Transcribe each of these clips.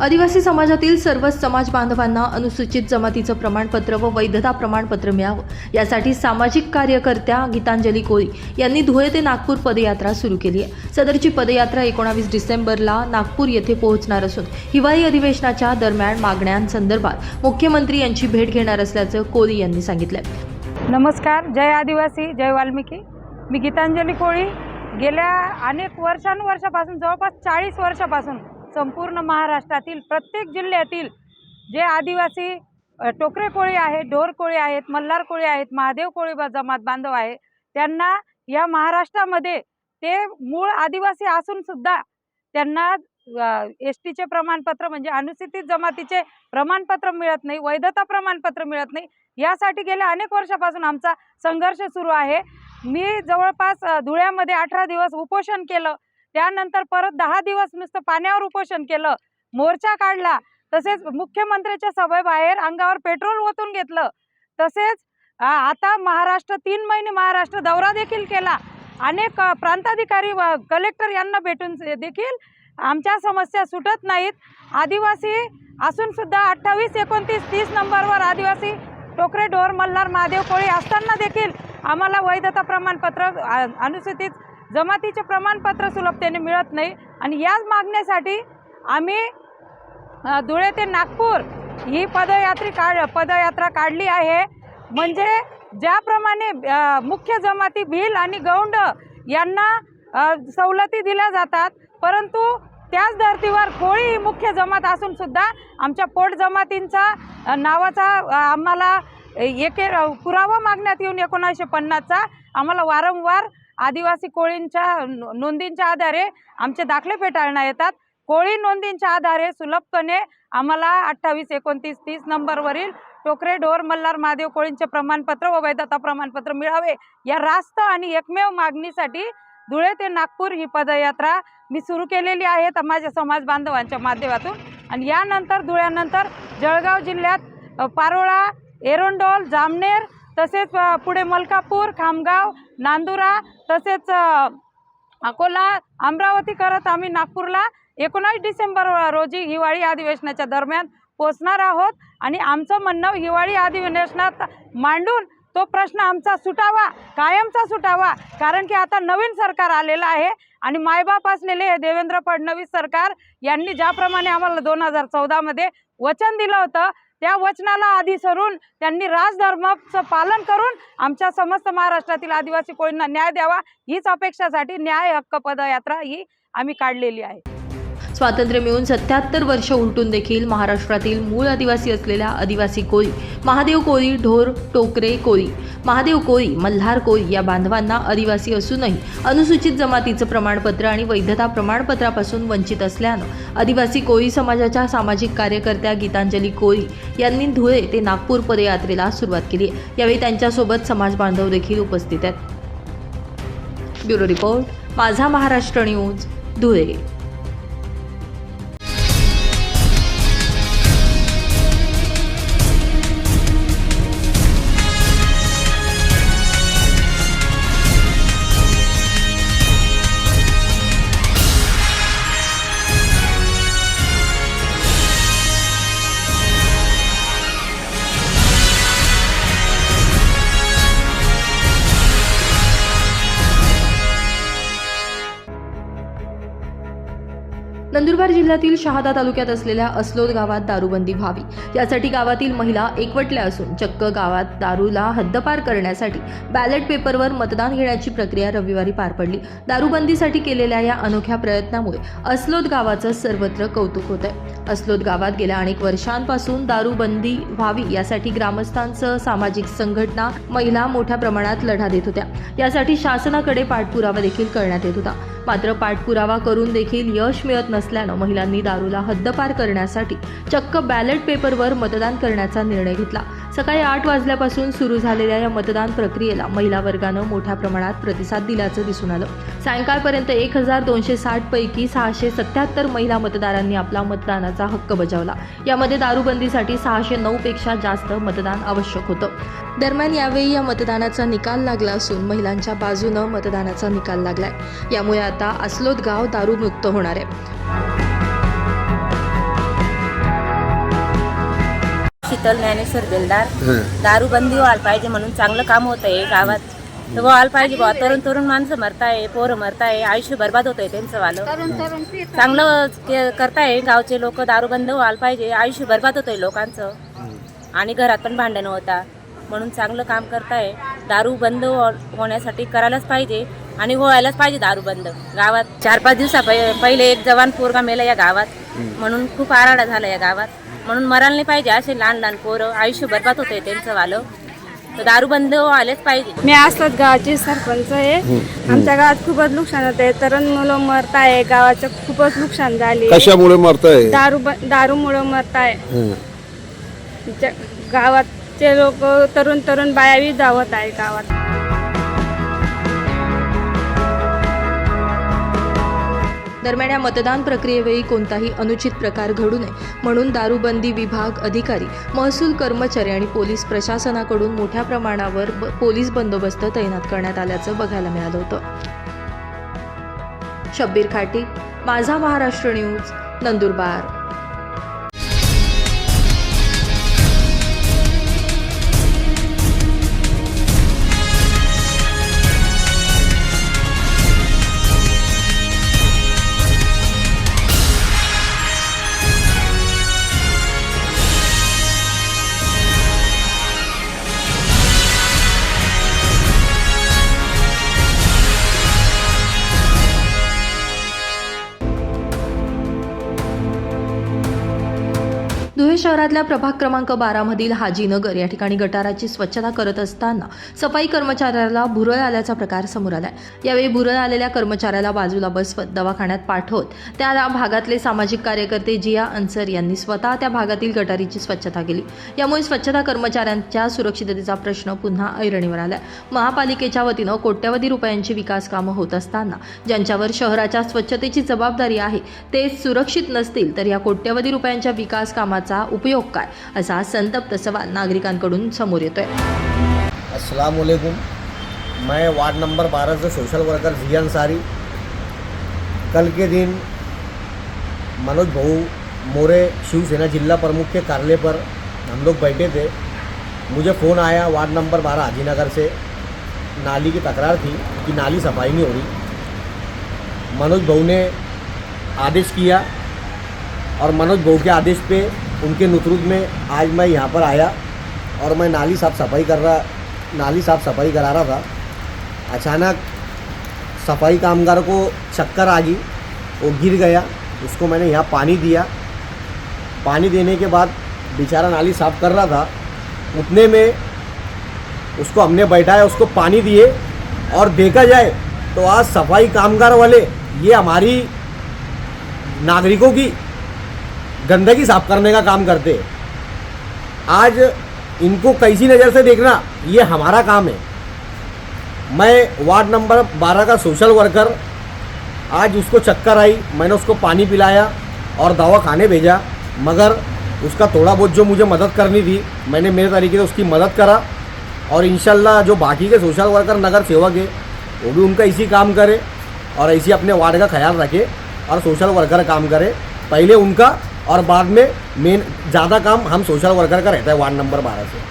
आदिवासी समाजातील सर्वच समाज बांधवांना अनुसूचित जमातीचं प्रमाणपत्र व वैधता प्रमाणपत्र मिळावं. यासाठी सामाजिक कार्यकर्त्या गीतांजली कोळी यांनी धुळे ते नागपूर पदयात्रा सुरू केली आहे. सदरची पदयात्रा एकोणावीस डिसेंबरला नागपूर येथे पोहोचणार असून हिवाळी अधिवेशनाच्या दरम्यान मागण्यांसंदर्भात मुख्यमंत्री यांची भेट घेणार असल्याचं कोळी यांनी सांगितलं नमस्कार जय आदिवासी जय वाल्मिकी. मी गीतांजली कोळी. गेल्या अनेक वर्षानुवर्षापासून जवळपास चाळीस वर्षापासून संपूर्ण महाराष्ट्रातील प्रत्येक जिल्ह्यातील जे आदिवासी टोकरे कोळी आहेत ढोर कोळी आहेत मल्हार कोळी आहेत महादेव कोळी बा- जमात बांधव आहे त्यांना या महाराष्ट्रामध्ये ते मूळ आदिवासी असून सुद्धा त्यांना एस टीचे प्रमाणपत्र म्हणजे अनुसूचित जमातीचे प्रमाणपत्र मिळत नाही वैधता प्रमाणपत्र मिळत नाही यासाठी गेल्या अनेक वर्षापासून आमचा संघर्ष सुरू आहे. मी जवळपास धुळ्यामध्ये अठरा दिवस उपोषण केलं त्यानंतर परत दहा दिवस नुसतं पाण्यावर उपोषण केलं. मोर्चा काढला. तसेच मुख्यमंत्र्याच्या सभेबाहेर अंगावर पेट्रोल ओतून घेतलं. तसेच आता महाराष्ट्र तीन महिने महाराष्ट्र दौरा देखील केला. अनेक प्रांताधिकारी व कलेक्टर यांना भेटून देखील आमच्या समस्या सुटत नाहीत. आदिवासी असून सुद्धा अठ्ठावीस एकोणतीस तीस नंबरवर आदिवासी टोकरे डोर मल्हार महादेव कोळी असताना देखील आम्हाला वैधता प्रमाणपत्र अनुसूचित जमातीचे प्रमाणपत्र सुलभतेने मिळत नाही. आणि याच मागण्यासाठी आम्ही धुळे ते नागपूर ही पदयात्री काढ पदयात्रा काढली आहे. म्हणजे ज्याप्रमाणे मुख्य जमाती भिल आणि गौंड यांना सवलती दिल्या जातात परंतु त्याच धर्तीवर कोळी ही मुख्य जमात असून सुद्धा आमच्या पोट जमातींचा नावाचा आम्हाला एके पुरावा मागण्यात येऊन एकोणासशे पन्नासचा आम्हाला वारंवार आदिवासी कोळींच्या नोंदींच्या आधारे आमचे दाखले फेटाळण्यात येतात. कोळी नोंदींच्या आधारे सुलभपणे आम्हाला अठ्ठावीस एकोणतीस तीस नंबरवरील टोकरे डोर मल्हार महादेव कोळींचे प्रमाणपत्र व वैधता प्रमाणपत्र मिळावे. या रास्त आणि एकमेव मागणीसाठी धुळे ते नागपूर ही पदयात्रा मी सुरू केलेली आहे. तर माझ्या समाज बांधवांच्या माध्यमातून. आणि यानंतर धुळ्यानंतर जळगाव जिल्ह्यात पारोळा एरोंडोल जामनेर तसेच पुढे मलकापूर खामगाव नांदुरा तसेच अकोला अमरावती करत आम्ही नागपूरला. एकोणास डिसेंबर रोजी हिवाळी अधिवेशनाच्या दरम्यान पोचणार आहोत आणि आमचं म्हणणं हिवाळी अधिवेशनात मांडून तो प्रश्न आमचा सुटावा कायमचा सुटावा कारण की आता नवीन सरकार आलेलं आहे आणि मायबाप असलेले हे देवेंद्र फडणवीस सरकार यांनी ज्याप्रमाणे आम्हाला दोन हजार चौदामध्ये वचन दिलं होतं त्या वचनाला आधी सरून त्यांनी राजधर्माचं पालन करून आमच्या समस्त महाराष्ट्रातील आदिवासी कोळींना न्याय द्यावा. हीच अपेक्षासाठी न्याय हक्क पदयात्रा ही आम्ही काढलेली आहे. स्वातंत्र्य मिळून सत्याहत्तर वर्ष उलटून देखील महाराष्ट्रातील मूळ आदिवासी असलेल्या आदिवासी कोळी महादेव कोळी ढोर टोकरे कोळी महादेव कोळी मल्हार कोळी या बांधवांना आदिवासी असूनही अनुसूचित जमातीचं प्रमाणपत्र आणि वैधता प्रमाणपत्रापासून वंचित असल्यानं आदिवासी कोळी समाजाच्या सामाजिक कार्यकर्त्या गीतांजली कोळी यांनी धुळे ते नागपूर पदयात्रेला सुरुवात केली आहे. यावेळी त्यांच्यासोबत समाज बांधव देखील उपस्थित आहेत. ब्युरो रिपोर्ट माझा महाराष्ट्र न्यूज धुळे. नंदुरबार जिल्ह्यातील शहादा तालुक्यात असलेल्या असलोद गावात दारूबंदी व्हावी. यासाठी गावातील महिला एकवटल्या असून चक्क गावात दारूला हद्दपार करण्यासाठी बॅलेट पेपरवर मतदान घेण्याची प्रक्रिया रविवारी पार पडली. दारूबंदीसाठी केलेल्या या अनोख्या प्रयत्नामुळे असलोद गावाचं सर्वत्र कौतुक होत आहे असलोद गावात गेल्या अनेक वर्षांपासून दारूबंदी व्हावी यासाठी ग्रामस्थांसह सामाजिक संघटना महिला मोठ्या प्रमाणात लढा देत होत्या. यासाठी शासनाकडे पाठपुरावा देखील करण्यात येत होता. मात्र पाठपुरावा करून देखील यश मिळत नसल्यानं महिलांनी दारूला हद्दपार करण्यासाठी चक्क बॅलेट पेपरवर मतदान करण्याचा निर्णय घेतला. सकाळी आठ वाजल्यापासून सुरू झालेल्या या मतदान प्रक्रियेला महिला वर्गानं मोठ्या प्रमाणात प्रतिसाद दिल्याचं दिसून आलं. सायंकाळपर्यंत एक हजार दोनशे साठ पैकी सहाशे सत्याहत्तर महिला मतदारांनी आपला मतदानाचा हक्क बजावला. यामध्ये दारूबंदीसाठी सहाशे नऊ पेक्षा जास्त मतदान आवश्यक होतं. दरम्यान यावेळी या मतदानाचा निकाल लागला असून महिलांच्या बाजूनं मतदानाचा निकाल लागलाय. यामुळे आता अस्लोद गाव दारूमुक्त होणार आहे. शीतल ज्ञानेश्वर बेलदार. दारूबंदी व्हायला पाहिजे म्हणून चांगलं काम होत आहे गावात. तर व्हायला पाहिजे बुवा. तरुण तरुण माणसं मरताय पोरं मरताय आयुष्य बर्बाद होत आहे त्यांचं वालं. चांगलं के- करताय गावचे लोक दारूबंद व्हायला पाहिजे आयुष्य बर्बाद होत आहे लोकांचं आणि घरात पण भांडणं होता. म्हणून चांगलं काम करताय. दारू बंद हो- होण्यासाठी करायलाच पाहिजे आणि व्हायलाच पाहिजे दारू बंद गावात चार पाच दिवसा पहि- पहिले एक जवान पोरगा मेला या गावात. म्हणून खूप आराडा झाला या गावात. म्हणून मरायला नाही पाहिजे. असे लहान लहान पोरं आयुष्य बर्बाद होते त्यांचं वालं. तर दारू बंद व्हायलाच पाहिजे. मी असतात गावाची सरपंच आहे. आमच्या गावात खूपच नुकसान होते तरुण मुलं मरत आहे. गावाचं खूपच नुकसान झाले. कशामुळे मरताय? दारू दारूमुळं मरत आहे. हं. गावातचे लोक तरुण तरुण बायावी धावत आहे गावात. दरम्यान या मतदान प्रक्रियेवेळी कोणताही अनुचित प्रकार घडू नये म्हणून दारूबंदी विभाग अधिकारी महसूल कर्मचारी आणि पोलीस प्रशासनाकडून मोठ्या प्रमाणावर ब- पोलीस बंदोबस्त तैनात करण्यात आल्याचं बघायला मिळालं होतं. शब्बीर खाटी माझा महाराष्ट्र न्यूज नंदुरबार. शहरातल्या प्रभाग क्रमांक बारामधील हाजीनगर या ठिकाणी गटाराची स्वच्छता करत असताना सफाई कर्मचाऱ्याला भुरळ आल्याचा प्रकार समोर आलाय. यावेळी भुरळ आलेल्या कर्मचाऱ्याला बाजूला बसवत दवाखान्यात पाठवत त्या भागातले सामाजिक कार्यकर्ते जिया अन्सर यांनी स्वतः त्या भागातील गटारीची स्वच्छता केली. यामुळे स्वच्छता कर्मचाऱ्यांच्या सुरक्षिततेचा प्रश्न पुन्हा ऐरणीवर आलाय. महापालिकेच्या वतीनं कोट्यवधी रुपयांची विकास कामं होत असताना ज्यांच्यावर शहराच्या स्वच्छतेची जबाबदारी आहे ते सुरक्षित नसतील तर या कोट्यवधी रुपयांच्या विकास कामाचा उपयोग काय असा संतप्त सवाल नागरिकांकडून समोर येतोय. अस्सलाम वालेकुम मैं वार्ड नंबर 12 से सोशल वर्कर जी अंसारी कल के दिन मनोज भाऊ मोरे शिवसेना जिला प्रमुख के कार्यालय पर हम लोग बैठे थे। मुझे फ़ोन आया वार्ड नंबर 12 हाजीनगर से। नाली की तकरार थी कि नाली सफाई नहीं हो रही। मनोज भाऊ ने आदेश किया और मनोज भाऊ के आदेश पे उनके नुतरुद में आज मैं यहाँ पर आया और मैं नाली साफ़ सफ़ाई कर रहा, नाली साफ़ सफ़ाई करा रहा था। अचानक सफ़ाई कामगार को चक्कर आ गई, वो गिर गया, उसको मैंने यहाँ पानी दिया। पानी देने के बाद बेचारा नाली साफ़ कर रहा था। उतने में उसको हमने बैठाया, उसको पानी दिए और देखा जाए तो आज सफ़ाई कामगार वाले, ये हमारी नागरिकों की गंदगी साफ़ करने का काम करते आज इनको कैसी नज़र से देखना, ये हमारा काम है। मैं वार्ड नंबर 12 का सोशल वर्कर, आज उसको चक्कर आई, मैंने उसको पानी पिलाया और दवा खाने भेजा, मगर उसका थोड़ा बहुत जो मुझे मदद करनी थी, मैंने मेरे तरीके से उसकी मदद करा और इंशाल्लाह जो बाकी के सोशल वर्कर नगर सेवक है, वो भी उनका इसी काम करे और ऐसी अपने वार्ड का ख्याल रखे और सोशल वर्कर काम करे। पहले उनका और बाद में मेन ज़्यादा काम हम सोशल वर्कर का रहता है वार्ड नंबर बारह से।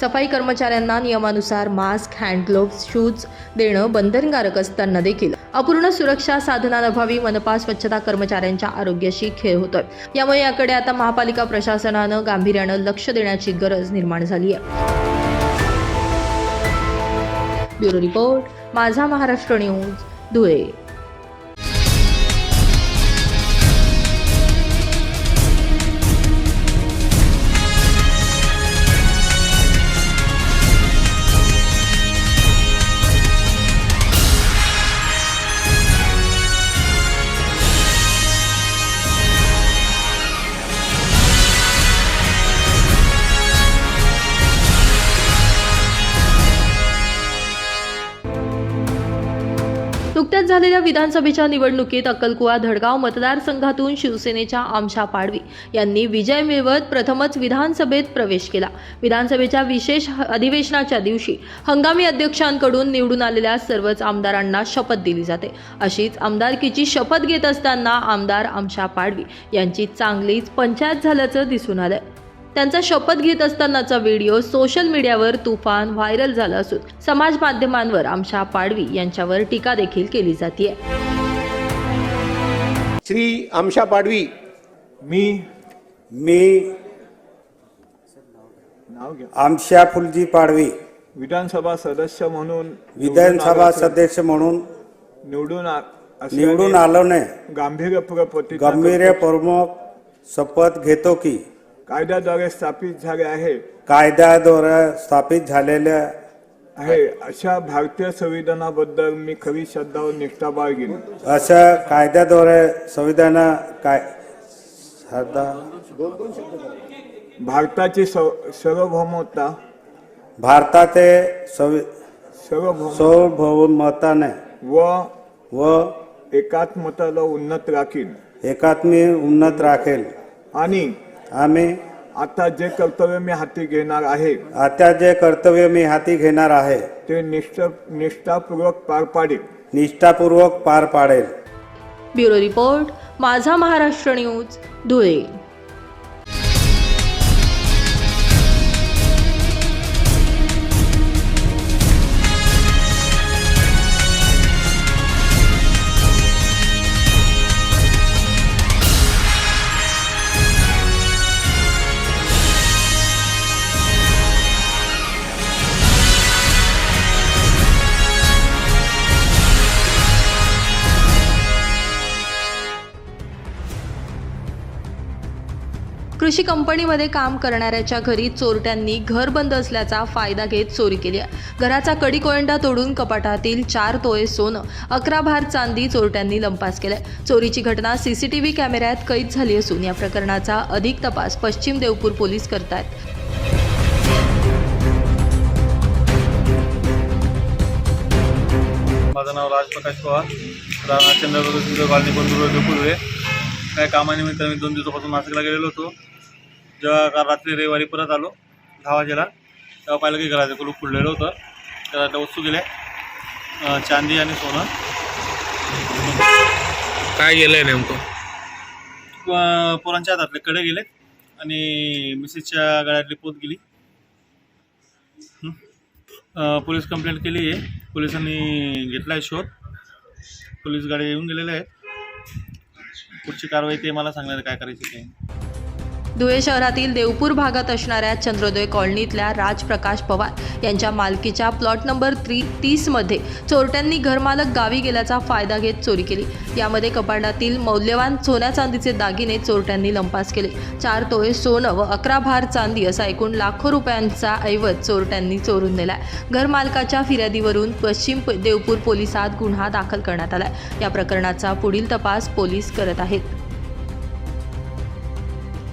सफाई कर्मचाऱ्यांना नियमानुसार मास्क हँड ग्लोव्स शूज देणं बंधनकारक असताना देखील अपूर्ण सुरक्षा साधनांअभावी मनपा स्वच्छता कर्मचाऱ्यांच्या आरोग्याशी खेळ होतोय. यामुळे याकडे आता महापालिका प्रशासनानं गांभीर्यानं लक्ष देण्याची गरज निर्माण झाली आहे. ब्युरो रिपोर्ट माझा महाराष्ट्र न्यूज धुळे. झालेल्या विधानसभेच्या निवडणुकीत अक्कलकुवा धडगाव मतदारसंघातून शिवसेनेच्या आमशा पाडवी यांनी विजय मिळवत प्रथमच विधानसभेत प्रवेश केला. विधानसभेच्या विशेष अधिवेशनाच्या दिवशी हंगामी अध्यक्षांकडून निवडून आलेल्या सर्वच आमदारांना शपथ दिली जाते. अशीच आमदारकीची शपथ घेत असताना आमदार आमशा पाडवी यांची चांगलीच पंचायत झाल्याचं दिसून आलं त्यांचा शपथ घेत असतानाचा व्हिडिओ सोशल मीडियावर तुफान व्हायरल झाला असून समाज माध्यमांवर आमशा पाडवी यांच्यावर टीका देखील केली जाते श्री आमशा पाडवी. मी. मी. नाव घ्या आमशा फुलजी पाडवी. विधानसभा सदस्य म्हणून विधानसभा आलो- सदस्य म्हणून निवडून निवडून आलोने गांभीर्यपूर्वक प्रतिज्ञा गंभीर करतो. प्रमुख शपथ घेतो की कायद्याद्वारे स्थापित झाले आहे. कायद्याद्वारे स्थापित झालेल्या आहे. अशा भारतीय संविधानाबद्दल मी खरी श्रद्धा व निष्ठा बाळगीन. अशा कायद्याद्वारे संविधान काय? श्रद्धा? भारताची सव- सार्वभौमता. भारताचे संवि सार्वभौम सार्वभौमताने व व एकात्मताला उन्नत राखीन. एकात्मी उन्नत राखेल. आणि आम्ही आता जे कर्तव्य मी हाती घेणार आहे आता जे कर्तव्य मी हाती घेणार आहे ते निष्ठ निष्ठापूर्वक पार पाडेल. निष्ठापूर्वक पार पाडेल. ब्युरो रिपोर्ट माझा महाराष्ट्र न्यूज धुळे. कृषी कंपनीमध्ये काम करणाऱ्याच्या घरी चोरट्यांनी घर बंद असल्याचा फायदा घेत चोरी केली आहे. घराचा कडी कोयंडा तोडून कपाटातील चार तोळे सोनं अकरा भार चांदी चोरट्यांनी लंपास केलाय. चोरीची घटना सीसीटीव्ही कॅमेऱ्यात कैद झाली असून या प्रकरणाचा अधिक तपास पश्चिम देवपूर पोलीस करतायत. माझं नाव राजप्रकाश पवार. राणा चंद्रपूर कॉलनी बंधुर देपूर्वे काय कामानिमित्त मी दोन दिवसापासून नाशिकला गेलेलो होतो. जेव्हा काल रात्री रविवारी परत आलो दहा वाजेला तेव्हा पाहिलं की घराचं कुलूप फुडलेलं होतं. त्याला वस्तू गेल्या चांदी आणि सोनं. काय गेलंय नेमकं? अं, पोरांच्या हातातले कडे गेलेत आणि मिसेसच्या गळ्यातली पोत गेली. पोलीस कंप्लेंट केली आहे. पोलिसांनी घेतला आहे शोध. पोलीस गाडी येऊन गेलेले आहेत. पुढची कारवाई ते मला सांगणार काय करायची ते. धुळे शहरातील देवपूर भागात असणाऱ्या चंद्रोदय कॉलनीतल्या राजप्रकाश पवार यांच्या मालकीच्या प्लॉट नंबर त्री तीसमध्ये चोरट्यांनी घरमालक गावी गेल्याचा फायदा घेत चोरी केली. यामध्ये कपाडातील मौल्यवान सोन्या चांदीचे दागिने चोरट्यांनी लंपास केले. चार तोळे सोनं व अकरा भार चांदी असा एकूण लाखो रुपयांचा ऐवज चोरट्यांनी चोरून नेलाय. घरमालकाच्या फिर्यादीवरून पश्चिम प- देवपूर पोलिसात गुन्हा दाखल करण्यात आलाय. या प्रकरणाचा पुढील तपास पोलीस करत आहेत.